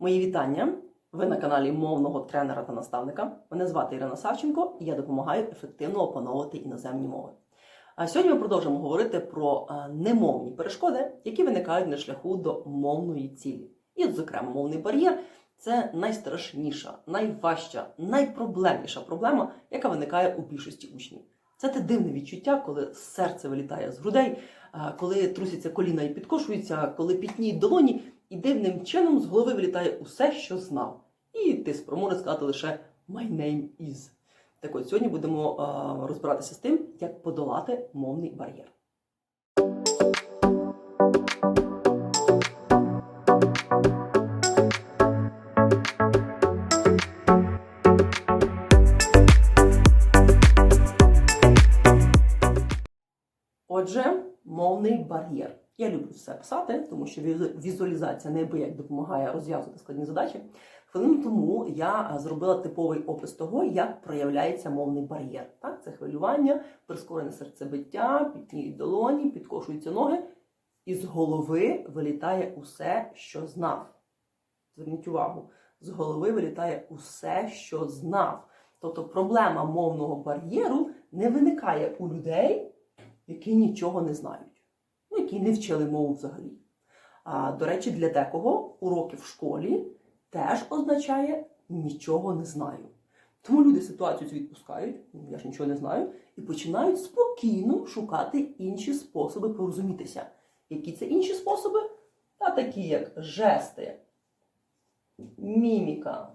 Мої вітання. Ви на каналі мовного тренера та наставника. Мене звати Ірина Савченко, і я допомагаю ефективно опановувати іноземні мови. А сьогодні ми продовжимо говорити про немовні перешкоди, які виникають на шляху до мовної цілі. І, от, зокрема, мовний бар'єр це найстрашніша, найважча, найпроблемніша проблема, яка виникає у більшості учнів. Це те дивне відчуття, коли серце вилітає з грудей, коли трусяться коліна і підкошуються, коли пітніють долоні, і дивним чином з голови вилітає усе, що знав. І ти спроможеш сказати лише «My name is». Так от сьогодні будемо е, розбиратися з тим, як подолати мовний бар'єр. Отже, мовний бар'єр. Я люблю все писати, тому що візуалізація неабияк допомагає розв'язувати складні задачі. Хвилину тому я зробила типовий опис того, як проявляється мовний бар'єр. Так, це хвилювання, прискорене серцебиття, пітніють долоні, підкошуються ноги, і з голови вилітає усе, що знав. Зверніть увагу, з голови вилітає усе, що знав. Тобто проблема мовного бар'єру не виникає у людей, які нічого не знають, які не вчили мову взагалі. А, до речі, для декого уроки в школі теж означає нічого не знаю. Тому люди ситуацію відпускають, «Ну, я ж нічого не знаю, і починають спокійно шукати інші способи порозумітися. Які це інші способи? Та такі, як жести, міміка,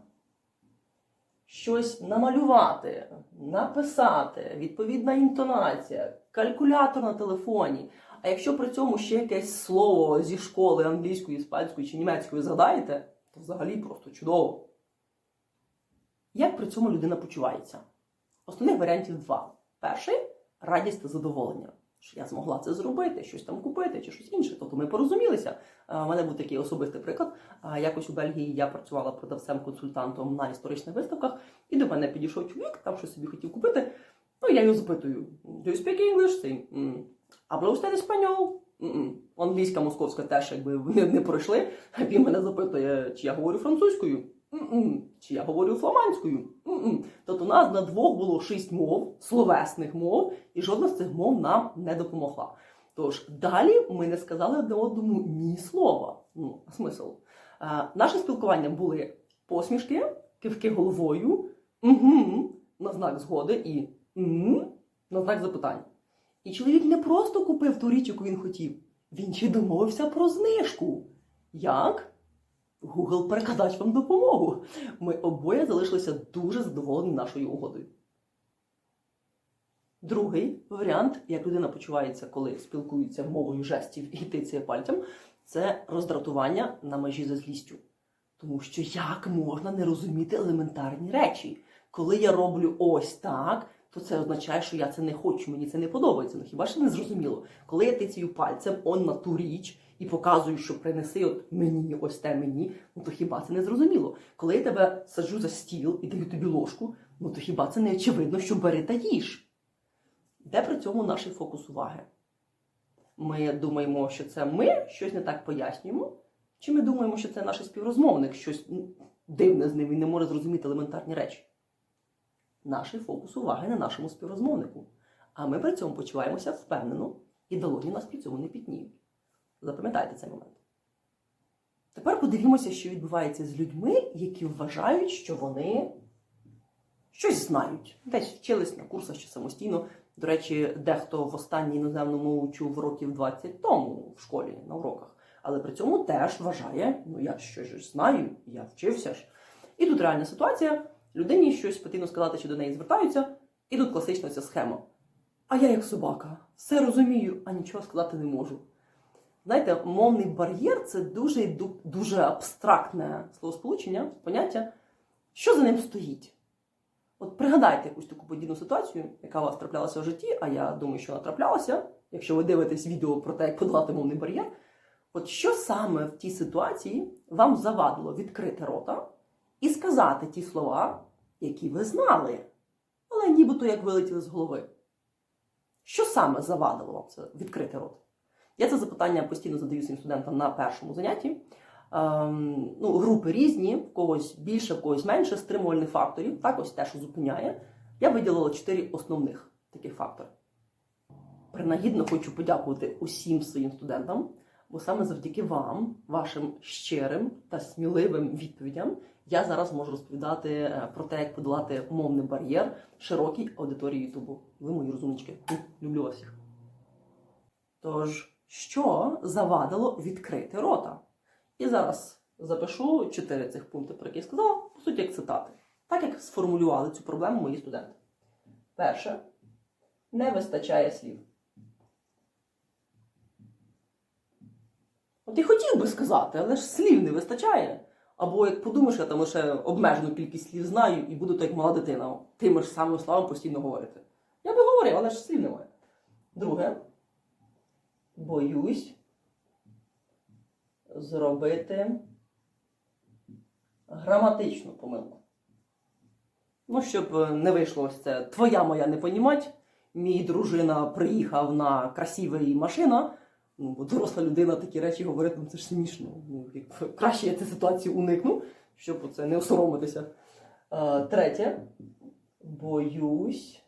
щось намалювати, написати, відповідна інтонація, калькулятор на телефоні. А якщо при цьому ще якесь слово зі школи англійської, іспанської чи німецької згадаєте, то взагалі просто чудово. Як при цьому людина почувається? Основних варіантів два. Перший радість та задоволення. Що я змогла це зробити, щось там купити чи щось інше. Тобто ми порозумілися. У мене був такий особистий приклад. Якось у Бельгії я працювала продавцем-консультантом на історичних виставках, і до мене підійшов чоловік, там щось собі хотів купити. Ну, я його запитую: Do you speak English? «М». Habla usted español? «М-м». Англійська, московська теж якби не, не пройшли. Він мене запитує, чи я говорю французькою, Чи я говорю фламандською. «М-м». Тобто у нас на двох було шість мов, словесних мов, і жодна з цих мов нам не допомогла. Тож далі ми не сказали одне одному ні слова. Ну, смисл. Е, наше спілкування були посмішки, кивки головою, угу, на знак згоди і угу, на знак запитань. І чоловік не просто купив ту річ, яку він хотів, він ще домовився про знижку. Як? Google перекладач вам допомогу. Ми обоє залишилися дуже задоволені нашою угодою. Другий варіант, як людина почувається, коли спілкується мовою жестів і тицяє пальцем, це роздратування на межі за злістю. Тому що як можна не розуміти елементарні речі? Коли я роблю ось так, то це означає, що я це не хочу, мені це не подобається. Ну хіба ж не зрозуміло? Коли я тицюю пальцем он на ту річ і показую, що принеси от мені ось те мені, ну то хіба це не зрозуміло? Коли я тебе саджу за стіл і даю тобі ложку, ну то хіба це не очевидно, що бери та їж? Де при цьому наш фокус уваги? Ми думаємо, що це ми щось не так пояснюємо, чи ми думаємо, що це наш співрозмовник, щось дивне з ним, він не може зрозуміти елементарні речі? Наш фокус уваги на нашому співрозмовнику. А ми при цьому почуваємося впевнено, і долоні нас при цьому не пітніють. Запам'ятайте цей момент. Тепер подивімося, що відбувається з людьми, які вважають, що вони щось знають. Десь вчились на курсах чи самостійно. До речі, дехто в останній іноземну мову чув років 20 тому в школі на уроках. Але при цьому теж вважає, ну я щось знаю, я вчився ж. І тут реальна ситуація. Людині щось потрібно сказати, що до неї звертаються, і тут класична ця схема. А я як собака, все розумію, а нічого сказати не можу. Знаєте, мовний бар'єр це дуже, дуже абстрактне словосполучення, поняття, що за ним стоїть. От пригадайте якусь таку подібну ситуацію, яка у вас траплялася в житті, а я думаю, що вона траплялася, якщо ви дивитесь відео про те, як подолати мовний бар'єр. От що саме в тій ситуації вам завадило відкрити рота і сказати ті слова, які ви знали, але нібито як вилетіли з голови? Що саме завадило вам це відкрити рот? Я це запитання постійно задаю своїм студентам на першому занятті. ем, ну, групи різні, в когось більше, в когось менше стримувальних факторів. Так, ось те, що зупиняє. Я виділила чотири основних таких фактори. Принагідно хочу подякувати усім своїм студентам, бо саме завдяки вам, вашим щирим та сміливим відповідям, я зараз можу розповідати е, про те, як подолати мовний бар'єр широкій аудиторії Ютубу. Ви мої розумнички. Люблю вас всіх. Тож, що завадило відкрити рота? І зараз запишу чотири цих пункти, про які я сказала, по суті, як цитати. Так як сформулювали цю проблему мої студенти. Перше, не вистачає слів. От і хотів би сказати, але ж слів не вистачає. Або як подумаєш, я там лише обмежену кількість слів знаю і буду так як мала дитина, тими ж самими словами постійно говорити. Я би говорив, але ж слів немає. Друге, боюсь зробити граматичну помилку. Ну, щоб е, не вийшло ось це твоя моя не понімать. Мій дружина приїхав на красивий машина. Ну, бо доросла людина такі речі говорить, ну це ж смішно. Ну, як- краще я цю ситуацію уникну, щоб це не осоромитися. Е, третє. Боюсь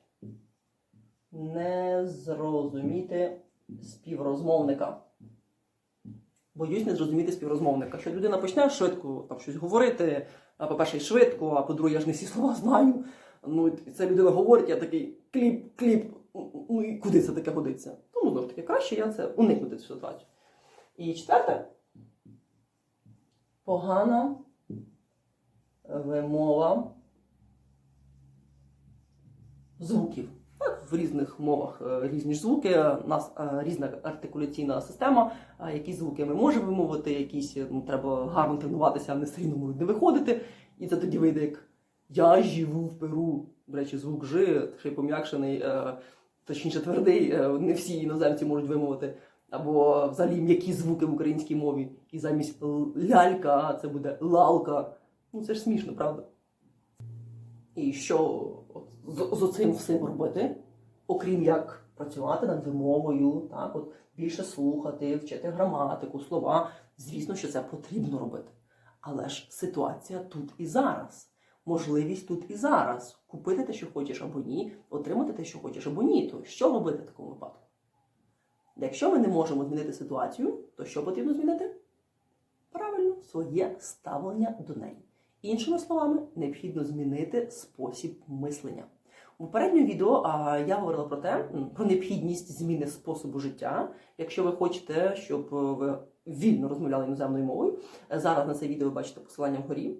не зрозуміти співрозмовника. Боюсь не зрозуміти співрозмовника. Що людина почне швидко там щось говорити, а по-перше, швидко, а по-друге, я ж не всі слова знаю. Ну, і це людина говорить, я такий кліп, кліп. Ну і куди це таке годиться? Тому знову ж таки, краще я це уникнути цю ситуацію. І четверте. Погана вимова звуків. В різних мовах е, різні ж звуки, у нас е, різна артикуляційна система, які звуки ми можемо вимовити, якісь ну, треба гарно тренуватися, а не все рівно можуть не виходити. І це тоді вийде як Я живу в Перу. До речі, звук Ж, ще й пом'якшений, е, точніше твердий, е, не всі іноземці можуть вимовити. Або взагалі м'які звуки в українській мові. І замість лялька це буде лалка. Ну це ж смішно, правда? І що з, з оцим всім робити, окрім як працювати над вимовою, так, от більше слухати, вчити граматику, слова. Звісно, що це потрібно робити. Але ж ситуація тут і зараз. Можливість тут і зараз. Купити те, що хочеш або ні, отримати те, що хочеш або ні. То що робити в такому випадку? Якщо ми не можемо змінити ситуацію, то що потрібно змінити? Правильно, своє ставлення до неї. Іншими словами, необхідно змінити спосіб мислення. У попередньому відео а, я говорила про те, про необхідність зміни способу життя. Якщо ви хочете, щоб е, ви вільно розмовляли іноземною мовою, е, зараз на це відео ви бачите посилання вгорі.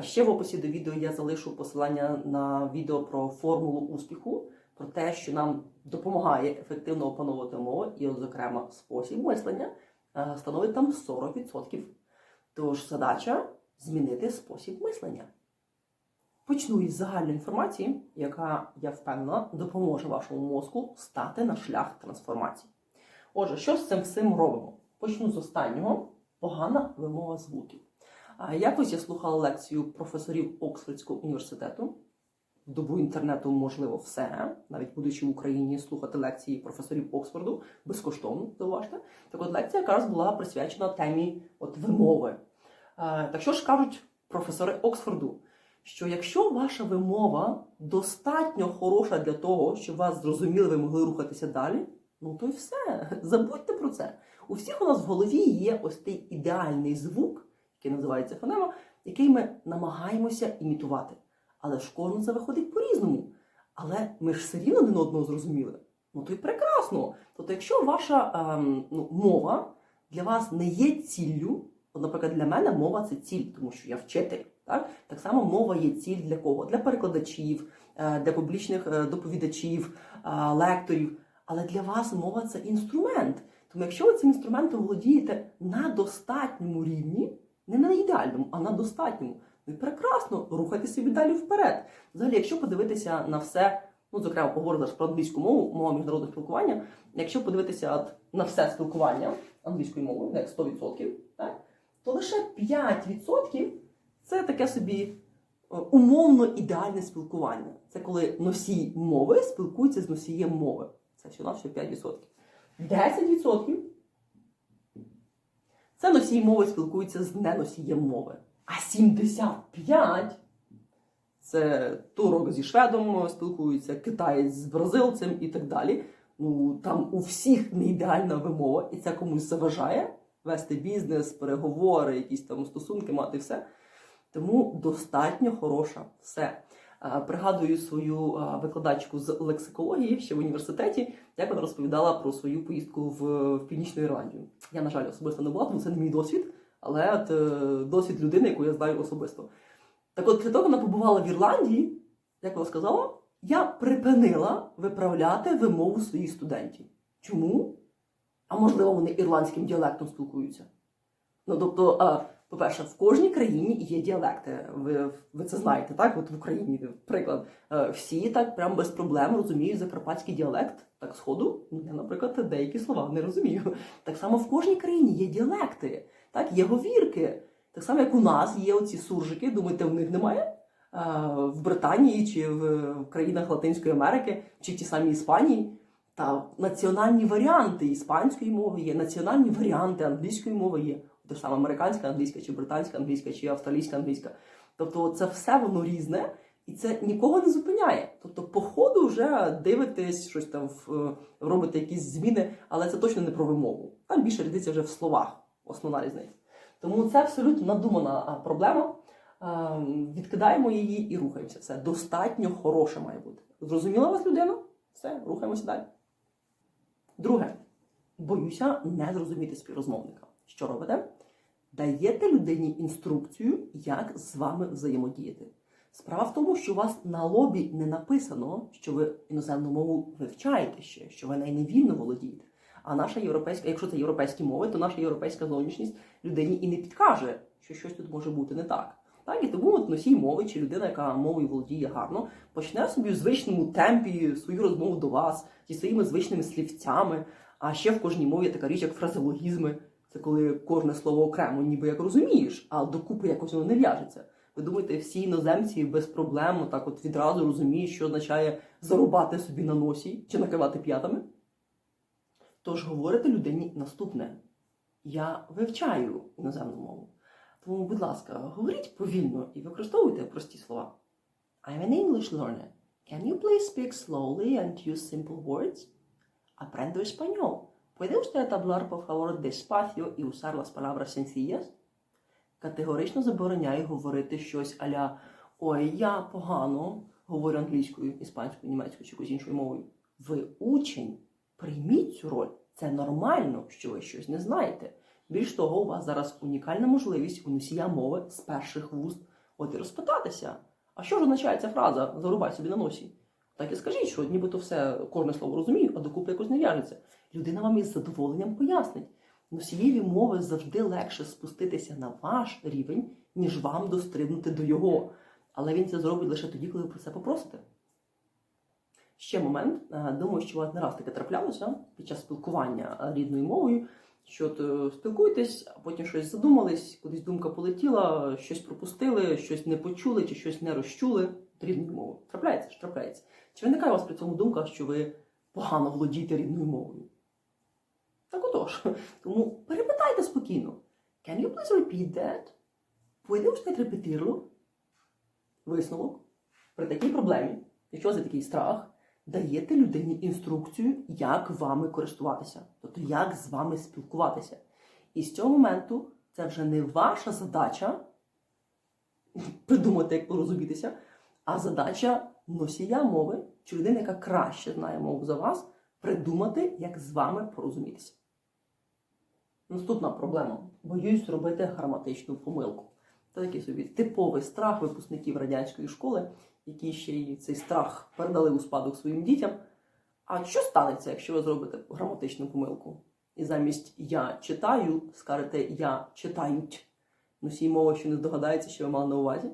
Ще в описі до відео я залишу посилання на відео про формулу успіху, про те, що нам допомагає ефективно опановувати мову, і, от, зокрема, спосіб мислення е, становить там 40%. Тож задача змінити спосіб мислення. Почну із загальної інформації, яка, я впевнена, допоможе вашому мозку стати на шлях трансформації. Отже, що з цим всім робимо? Почну з останнього погана вимова звуків. Якось я слухала лекцію професорів Оксфордського університету. В добу інтернету можливо все, навіть будучи в Україні, слухати лекції професорів Оксфорду безкоштовно, зауважте. Так от лекція якраз була присвячена темі от, вимови. Так що ж кажуть професори Оксфорду? Що якщо ваша вимова достатньо хороша для того, щоб вас зрозуміли, ви могли рухатися далі, ну то й все. Забудьте про це. У всіх у нас в голові є ось той ідеальний звук, який називається фонема, який ми намагаємося імітувати. Але ж кожному це виходить по-різному. Але ми ж все рівно один одного зрозуміли. Ну то й прекрасно. Тобто, якщо ваша ем, ну, мова для вас не є ціллю, от, наприклад, для мене мова це ціль, тому що я вчитель. Так? так само мова є ціль для кого? Для перекладачів, е, для публічних е, доповідачів, е, лекторів. Але для вас мова це інструмент. Тому якщо ви цим інструментом володієте на достатньому рівні, не на ідеальному, а на достатньому, і прекрасно рухайте собі далі вперед. Взагалі, якщо подивитися на все, ну зокрема, поговорили ж про англійську мову, мова міжнародного спілкування. Якщо подивитися от на все спілкування англійською мовою, як 100%, так, то лише 5% це таке собі е, умовно ідеальне спілкування. Це коли носій мови спілкується з носієм мови. Це всього на 5%. 10% Це носій мови спілкується з неносієм мови. А 75 це турок зі шведом спілкується, китаєць з бразилцем і так далі. Ну там у всіх не ідеальна вимова, і це комусь заважає вести бізнес, переговори, якісь там стосунки, мати все. Тому достатньо хороша все. Е, Пригадую свою е, викладачку з лексикології ще в університеті, як вона розповідала про свою поїздку в, Північну Ірландію. Я, на жаль, особисто не була, тому це не мій досвід, але от, е, досвід людини, яку я знаю особисто. Так от, після того, вона побувала в Ірландії, як вона сказала, я припинила виправляти вимову своїх студентів. Чому? А можливо, вони ірландським діалектом спілкуються. Ну, тобто, по-перше, в кожній країні є діалекти. Ви, ви це знаєте, так? От в Україні, приклад, е, всі так прям без проблем розуміють закарпатський діалект. Так, сходу, ну, я, наприклад, деякі слова не розумію. Так само в кожній країні є діалекти, так, є говірки. Так само, як у нас є оці суржики, думаєте, в них немає? Е, В Британії чи в країнах Латинської Америки, чи ті самі Іспанії. Та національні варіанти іспанської мови є, національні варіанти англійської мови є. Те саме американська англійська, чи британська англійська, чи австралійська англійська. Тобто це все воно різне, і це нікого не зупиняє. Тобто, по ходу вже дивитесь, щось там е, робите якісь зміни, але це точно не про вимову. Там більше різниця вже в словах, основна різниця. Тому це абсолютно надумана проблема. Ем, Відкидаємо її і рухаємося. Це достатньо хороше має бути. Зрозуміла вас людина? Все, рухаємося далі. Друге, боюся не зрозуміти співрозмовника. Що робите? Даєте людині інструкцію, як з вами взаємодіяти. Справа в тому, що у вас на лобі не написано, що ви іноземну мову вивчаєте ще, що ви нею невільно володієте. А наша європейська, якщо це європейські мови, то наша європейська зовнішність людині і не підкаже, що щось тут може бути не так. Так, і тому от носій мови чи людина, яка мовою володіє гарно, почне собі в звичному темпі свою розмову до вас зі своїми звичними слівцями. А ще в кожній мові така річ, як фразеологізми. Це коли кожне слово окремо, ніби як розумієш, а докупи якось воно не в'яжеться. Ви думаєте, всі іноземці без проблем так от відразу розуміють, що означає зарубати собі на носі чи накивати п'ятами? Тож говорите людині наступне: я вивчаю іноземну мову. Тому, будь ласка, говоріть повільно і використовуйте прості слова. I'm an English learner. Can you please speak slowly and use simple words? Aprendo español. ¿Puede usted hablar, por favor, despacio y usar las palabras sencillas? Категорично забороняю говорити щось аля Ой, я погано говорю англійською, іспанською, німецькою чи якоюсь іншою мовою. Ви учень, прийміть цю роль. Це нормально, що ви щось не знаєте. Більш того, у вас зараз унікальна можливість у носія мови з перших вуст от і розпитатися. А що ж означає ця фраза зарубай собі на носі? Так і скажіть, що нібито все кожне слово розумію, а докупи якось не в'яжеться. Людина вам із задоволенням пояснить. Носієві мови завжди легше спуститися на ваш рівень, ніж вам дострибнути до його. Але він це зробить лише тоді, коли ви про це попросите. Ще момент. Е, Думаю, що у вас не раз таке траплялося під час спілкування рідною мовою. Що от, е, спілкуєтесь, а потім щось задумались, кудись думка полетіла, щось пропустили, щось не почули чи щось не розчули рідною мовою. Трапляється ж, трапляється. Чи виникає у вас при цьому думка, що ви погано володієте рідною мовою? Так отож. Тому перепитайте спокійно. Can you please repeat that? Puede usted repetirlo? Висновок. При такій проблемі, якщо є такий страх, даєте людині інструкцію, як вами користуватися, тобто як з вами спілкуватися. І з цього моменту це вже не ваша задача придумати, як порозумітися, а задача носія мови, чи людини, яка краще знає мову за вас, придумати, як з вами порозумітися. Наступна проблема. Боюсь зробити граматичну помилку. Це такий собі типовий страх випускників радянської школи, які ще й цей страх передали у спадок своїм дітям. А що станеться, якщо ви зробите граматичну помилку? І замість я читаю, скажете я читають. Носій мови, що не здогадається, що ви мали на увазі.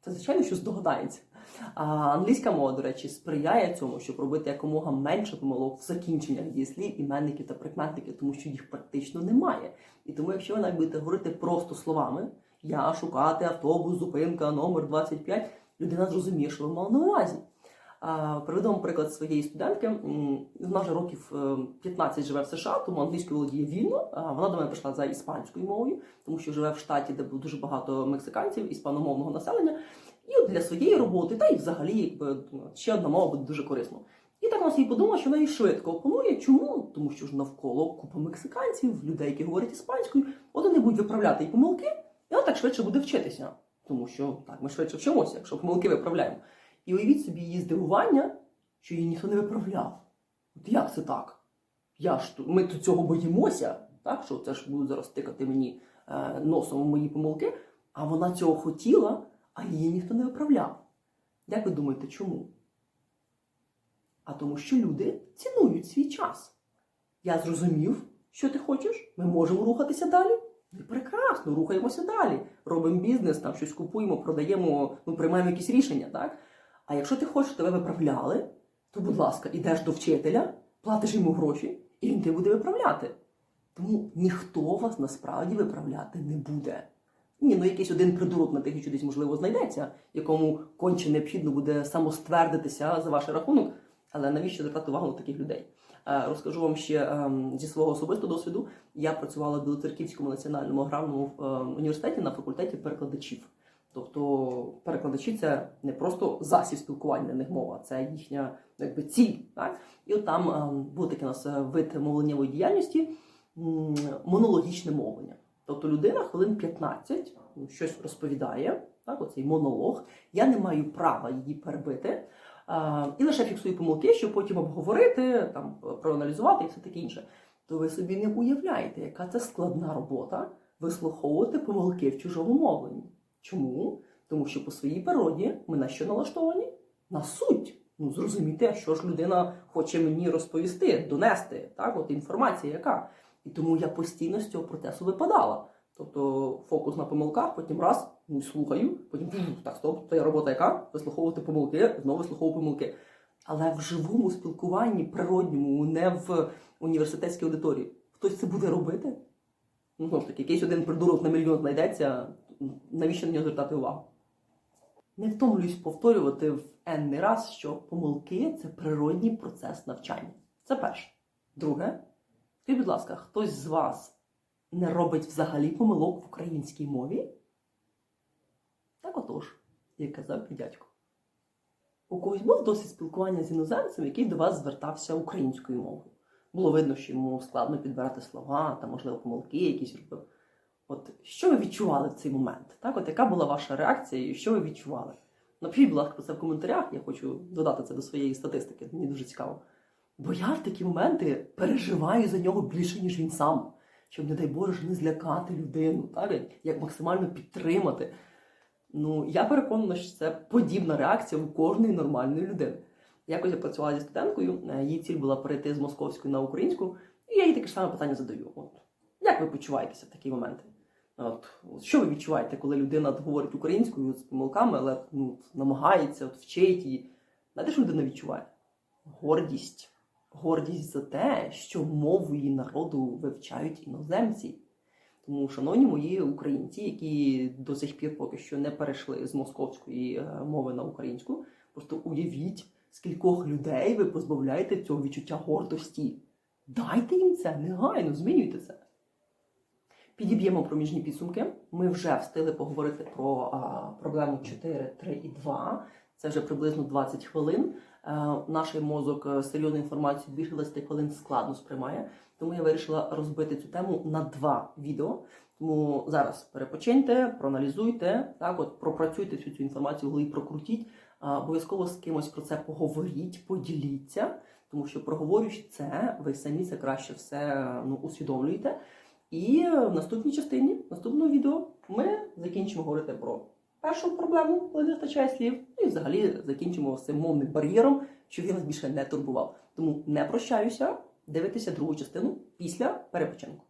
Це звичайно, що здогадається. А англійська мова, до речі, сприяє цьому, щоб робити якомога менше помилок в закінченнях дієслів, іменників та прикметників, тому що їх практично немає. І тому, якщо ви навіть будете говорити просто словами, я шукати автобус, зупинка, номер 25, людина зрозуміє, що ви мали на увазі. Вам приклад своєї студентки. Вона вже років е, 15 живе в США, тому англійською володіє вільно. Вона до мене прийшла за іспанською мовою, тому що живе в штаті, де було дуже багато мексиканців, іспаномовного населення. І от для своєї роботи, та й взагалі, якби ну, ще одна мова буде дуже корисно. І так вона собі подумала, що вона її швидко опанує. Чому? Тому що ж навколо купа мексиканців, людей, які говорять іспанською, от вони будуть виправляти і помилки, і вона так швидше буде вчитися. Тому що так, ми швидше вчимося, якщо помилки виправляємо. І уявіть собі її здивування, що її ніхто не виправляв. От як це так? Я ж ми тут цього боїмося, так? що це ж будуть зараз тикати мені е, носом у мої помилки, а вона цього хотіла, а її ніхто не виправляв. Як ви думаєте, чому? А тому, що люди цінують свій час. Я зрозумів, що ти хочеш, ми можемо рухатися далі. Ну, і прекрасно, рухаємося далі. Робимо бізнес, там щось купуємо, продаємо, ну, приймаємо якісь рішення, так? А якщо ти хочеш, тебе виправляли, то, будь ласка, ідеш до вчителя, платиш йому гроші, і він тебе буде виправляти. Тому ніхто вас насправді виправляти не буде. Ні, ну якийсь один придурок на тисячу десь, можливо, знайдеться, якому конче необхідно буде самоствердитися за ваш рахунок. Але навіщо звертати увагу на таких людей? Е, Розкажу вам ще ем, зі свого особистого досвіду. Я працювала в Білоцерківському національному аграрному ем, університеті на факультеті перекладачів. Тобто перекладачі це не просто засіб спілкування, них мова, це їхня якби ціль. Так? І от там ем, був такий у нас е, вид мовленнєвої діяльності монологічне мовлення. Тобто людина хвилин 15 ну, щось розповідає, так, оцей монолог. Я не маю права її перебити. А, і лише фіксую помилки, щоб потім обговорити, там, проаналізувати і все таке інше. То ви собі не уявляєте, яка це складна робота вислуховувати помилки в чужому мовленні. Чому? Тому що по своїй природі ми на що налаштовані? На суть. Ну, зрозуміти, що ж людина хоче мені розповісти, донести, так, от інформація яка. І тому я постійно з цього процесу випадала. Тобто фокус на помилках, потім раз, ну, слухаю, потім «М, так, стоп, це робота яка? Вислуховувати помилки, знову вислуховувати помилки. Але в живому спілкуванні, природньому, не в університетській аудиторії. Хтось це буде робити? Ну, знову ж таки, якийсь один придурок на мільйон знайдеться, навіщо на нього звертати увагу? Не втомлююсь повторювати в енний раз, що помилки це природній процес навчання. Це перше. Друге, скажіть, будь ласка, хтось з вас не робить взагалі помилок в українській мові? Так отож, як казав мій дядько. У когось був досвід спілкування з іноземцем, який до вас звертався українською мовою. Було видно, що йому складно підбирати слова, та, можливо, помилки якісь робив. От що ви відчували в цей момент? Так, от яка була ваша реакція і що ви відчували? Напишіть, будь ласка, це в коментарях, я хочу додати це до своєї статистики, мені дуже цікаво. Бо я в такі моменти переживаю за нього більше, ніж він сам. Щоб, не дай Боже, не злякати людину, так? як- як максимально підтримати. Ну, я переконана, що це подібна реакція у кожної нормальної людини. Якось я працювала зі студенткою, е, її ціль була перейти з московської на українську, і я їй таке ж саме питання задаю. От, як ви почуваєтеся в такі моменти? От, що ви відчуваєте, коли людина говорить українською з помилками, але ну, намагається, от, вчить її? Знаєте, що людина відчуває? Гордість. Гордість за те, що мову її народу вивчають іноземці. Тому, шановні мої українці, які до сих пір поки що не перейшли з московської е, мови на українську, просто уявіть, скількох людей ви позбавляєте цього відчуття гордості. Дайте їм це негайно, змінюйте це. Підіб'ємо проміжні підсумки. Ми вже встигли поговорити про а, проблему 4, 3 і 2. Це вже приблизно 20 хвилин. Е, наш мозок е, серйозну інформацію більше 20 хвилин складно сприймає. Тому я вирішила розбити цю тему на два відео. Тому зараз перепочиньте, проаналізуйте, так от пропрацюйте всю цю інформацію голові, прокрутіть. А, Обов'язково з кимось про це поговоріть, поділіться, тому що проговорюючи це, ви самі це краще все ну, усвідомлюєте. І в наступній частині наступного відео ми закінчимо говорити про першу проблему, коли не вистачає слів, ну і взагалі закінчимо з цим мовним бар'єром, щоб він нас більше не турбував. Тому не прощаюся, дивитися другу частину після перепочинку.